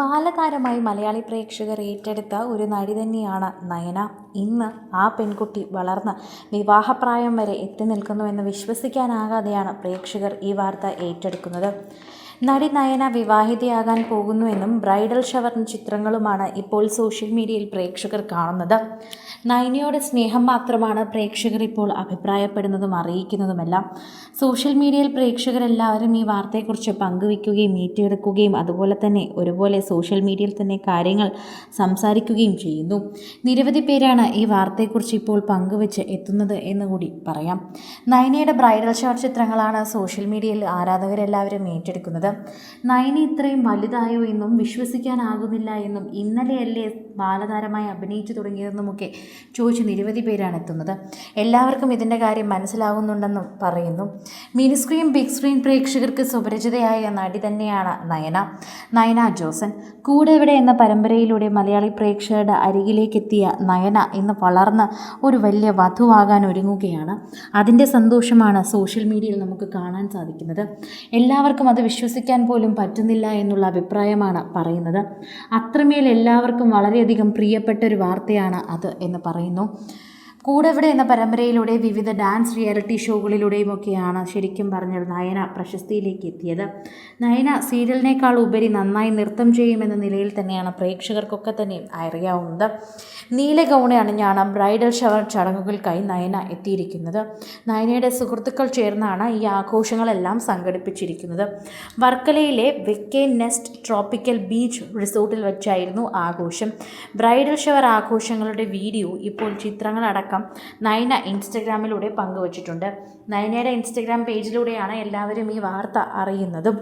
ബാലതാരമായി മലയാളി പ്രേക്ഷകർ ഏറ്റെടുത്ത ഒരു നടി തന്നെയാണ് നയന. ഇന്ന് ആ പെൺകുട്ടി വളർന്ന് വിവാഹപ്രായം വരെ എത്തി നിൽക്കുന്നുവെന്ന് വിശ്വസിക്കാനാകാതെയാണ് പ്രേക്ഷകർ ഈ വാർത്ത ഏറ്റെടുക്കുന്നത്. നടി നയന വിവാഹിതയാകാൻ പോകുന്നുവെന്നും ബ്രൈഡൽ ഷവർ ചിത്രങ്ങളുമാണ് ഇപ്പോൾ സോഷ്യൽ മീഡിയയിൽ പ്രേക്ഷകർ കാണുന്നത്. നയനയുടെ സ്നേഹം മാത്രമാണ് പ്രേക്ഷകർ ഇപ്പോൾ അഭിപ്രായപ്പെടുന്നതും അറിയിക്കുന്നതുമെല്ലാം. സോഷ്യൽ മീഡിയയിൽ പ്രേക്ഷകരെല്ലാവരും ഈ വാർത്തയെക്കുറിച്ച് പങ്കുവയ്ക്കുകയും ഏറ്റെടുക്കുകയും അതുപോലെ തന്നെ ഒരുപോലെ സോഷ്യൽ മീഡിയയിൽ തന്നെ കാര്യങ്ങൾ സംസാരിക്കുകയും ചെയ്യുന്നു. നിരവധി പേരാണ് ഈ വാർത്തയെക്കുറിച്ച് ഇപ്പോൾ പങ്കുവെച്ച് എത്തുന്നത് എന്ന് കൂടി പറയാം. നയനയുടെ ബ്രൈഡൽ ഷവർ ചിത്രങ്ങളാണ് സോഷ്യൽ മീഡിയയിൽ ആരാധകരെല്ലാവരും ഏറ്റെടുക്കുന്നത്. നയന ഇത്രയും വലുതായോ എന്നും വിശ്വസിക്കാനാകുന്നില്ല എന്നും ഇന്നലെയല്ലേ ബാലതാരമായി അഭിനയിച്ചു തുടങ്ങിയതെന്നുമൊക്കെ ചോദിച്ച് നിരവധി പേരാണ് എത്തുന്നത് എല്ലാവർക്കും ഇതിന്റെ കാര്യം മനസ്സിലാകുന്നുണ്ടെന്നും പറയുന്നു. മിനി സ്ക്രീൻ ബിഗ് സ്ക്രീൻ പ്രേക്ഷകർക്ക് സുപരിചിതയായ നടി തന്നെയാണ് നയന. നയന ജോസൻ. കൂടെ ഇവിടെ എന്ന പരമ്പരയിലൂടെ മലയാളി പ്രേക്ഷകരുടെ അരികിലേക്ക് എത്തിയ നയന ഇന്ന് വളർന്ന് ഒരു വലിയ വധുവാകാൻ ഒരുങ്ങുകയാണ്. അതിന്റെ സന്തോഷമാണ് സോഷ്യൽ മീഡിയയിൽ നമുക്ക് കാണാൻ സാധിക്കുന്നത്. എല്ലാവർക്കും അത് വിശ്വസിക്കാൻ പോലും പറ്റുന്നില്ല എന്നുള്ള അഭിപ്രായമാണ് പറയുന്നത്. അത്രമേൽ എല്ലാവർക്കും വളരെയധികം പ്രിയപ്പെട്ട ഒരു വാർത്തയാണ് അത് എന്ന് പറയുന്നു. കൂടെവിടെ എന്ന പരമ്പരയിലൂടെ വിവിധ ഡാൻസ് റിയാലിറ്റി ഷോകളിലൂടെയും ഒക്കെയാണ് ശരിക്കും പറഞ്ഞാൽ നയന പ്രശസ്തിയിലേക്ക് എത്തിയത്. നയന സീരിയലിനേക്കാൾ ഉപരി നന്നായി നൃത്തം ചെയ്യുമെന്ന നിലയിൽ തന്നെയാണ് പ്രേക്ഷകർക്കൊക്കെ തന്നെ അറിയാവുന്നത്. നീല ഗൗണ അണിഞ്ഞാണ് ബ്രൈഡൽ ഷവർ ചടങ്ങുകൾക്കായി നയന എത്തിയിരിക്കുന്നത്. നയനയുടെ സുഹൃത്തുക്കൾ ചേർന്നാണ് ഈ ആഘോഷങ്ങളെല്ലാം സംഘടിപ്പിച്ചിരിക്കുന്നത്. വർക്കലയിലെ വെക്കേ നെസ്റ്റ് ട്രോപ്പിക്കൽ ബീച്ച് റിസോർട്ടിൽ വെച്ചായിരുന്നു ആഘോഷം. ബ്രൈഡൽ ഷവർ ആഘോഷങ്ങളുടെ വീഡിയോ ഇപ്പോൾ ചിത്രങ്ങളടക്കം നയന ഇൻസ്റ്റഗ്രാമിലൂടെ പങ്കുവച്ചിട്ടുണ്ട്. നയനയുടെ ഇൻസ്റ്റഗ്രാം പേജിലൂടെയാണ് എല്ലാവരും ഈ വാർത്ത അറിയുന്നതും.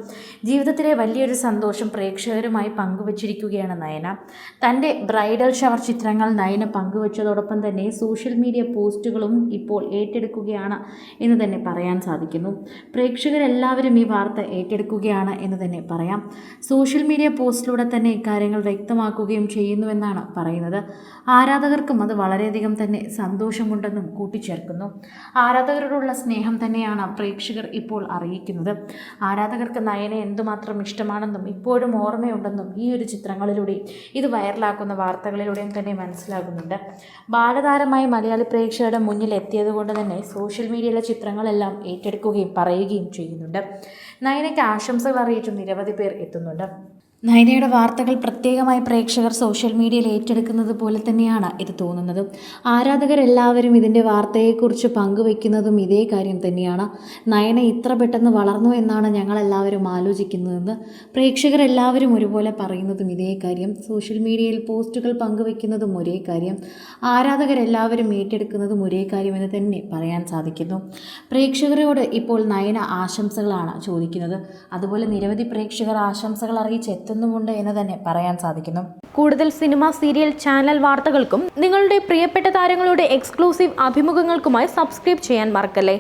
ജീവിതത്തിലെ വലിയൊരു സന്തോഷം പ്രേക്ഷകരുമായി പങ്കുവച്ചിരിക്കുകയാണ് നയന. തന്റെ ബ്രൈഡൽ ഷവർ ചിത്രങ്ങൾ നയന പങ്കുവച്ചതോടൊപ്പം തന്നെ സോഷ്യൽ മീഡിയ പോസ്റ്റുകളും ഇപ്പോൾ ഏറ്റെടുക്കുകയാണ് എന്ന് തന്നെ പറയാൻ സാധിക്കുന്നു. പ്രേക്ഷകരെല്ലാവരും ഈ വാർത്ത ഏറ്റെടുക്കുകയാണ് എന്ന് തന്നെ പറയാം. സോഷ്യൽ മീഡിയ പോസ്റ്റിലൂടെ തന്നെ ഇക്കാര്യങ്ങൾ വ്യക്തമാക്കുകയും ചെയ്യുന്നുവെന്നാണ് പറയുന്നത്. ആരാധകർക്കും അത് വളരെയധികം തന്നെ സന്തോഷമുണ്ടെന്നും കൂട്ടിച്ചേർക്കുന്നു. ആരാധകരോടുള്ള സ്നേഹം തന്നെയാണ് പ്രേക്ഷകർ ഇപ്പോൾ അറിയിക്കുന്നത്. ആരാധകർക്ക് നയനെ എന്തുമാത്രം ഇഷ്ടമാണെന്നും ഇപ്പോഴും ഓർമ്മയുണ്ടെന്നും ഈ ഒരു ചിത്രങ്ങളിലൂടെ ഇത് വൈറലാക്കുന്ന വാർത്തകളിലൂടെയും തന്നെ മനസ്സിലാകുന്നുണ്ട്. ബാലതാരമായി മലയാളി പ്രേക്ഷകരുടെ മുന്നിൽ എത്തിയതുകൊണ്ട് തന്നെ സോഷ്യൽ മീഡിയയിലെ ചിത്രങ്ങളെല്ലാം ഏറ്റെടുക്കുകയും പറയുകയും ചെയ്യുന്നുണ്ട്. നയനയ്ക്ക് ആശംസകൾ അറിയിച്ചും നിരവധി പേർ എത്തുന്നുണ്ട്. നയനയുടെ വാർത്തകൾ പ്രത്യേകമായി പ്രേക്ഷകർ സോഷ്യൽ മീഡിയയിൽ ഏറ്റെടുക്കുന്നത് പോലെ തന്നെയാണ് ഇത് തോന്നുന്നത്. ആരാധകരെല്ലാവരും ഇതിന്റെ വാർത്തയെക്കുറിച്ച് പങ്കുവെക്കുന്നതും ഇതേ കാര്യം തന്നെയാണ്. നയന ഇത്ര പെട്ടെന്ന് വളർന്നു എന്നാണ് ഞങ്ങളെല്ലാവരും ആലോചിക്കുന്നതെന്ന് പ്രേക്ഷകരെല്ലാവരും ഒരുപോലെ പറയുന്നതും ഇതേ കാര്യം. സോഷ്യൽ മീഡിയയിൽ പോസ്റ്റുകൾ പങ്കുവെക്കുന്നതും ഒരേ കാര്യം. ആരാധകരെല്ലാവരും ഏറ്റെടുക്കുന്നതും ഒരേ കാര്യമെന്ന് തന്നെ പറയാൻ സാധിക്കുന്നു. പ്രേക്ഷകരോട് ഇപ്പോൾ നയന ആശംസകളാണ് ചോദിക്കുന്നത്. അതുപോലെ നിരവധി പ്രേക്ഷകർ ആശംസകൾ അറിയിച്ച് എത്തുന്നുമുണ്ട് എന്ന് തന്നെ പറയാൻ സാധിക്കുന്നു. കൂടുതൽ സിനിമ സീരിയൽ ചാനൽ വാർത്തകൾക്കും നിങ്ങളുടെ പ്രിയപ്പെട്ട താരങ്ങളുടെ എക്സ്ക്ലൂസീവ് അഭിമുഖങ്ങൾക്കുമായി സബ്സ്ക്രൈബ് ചെയ്യാൻ മറക്കല്ലേ?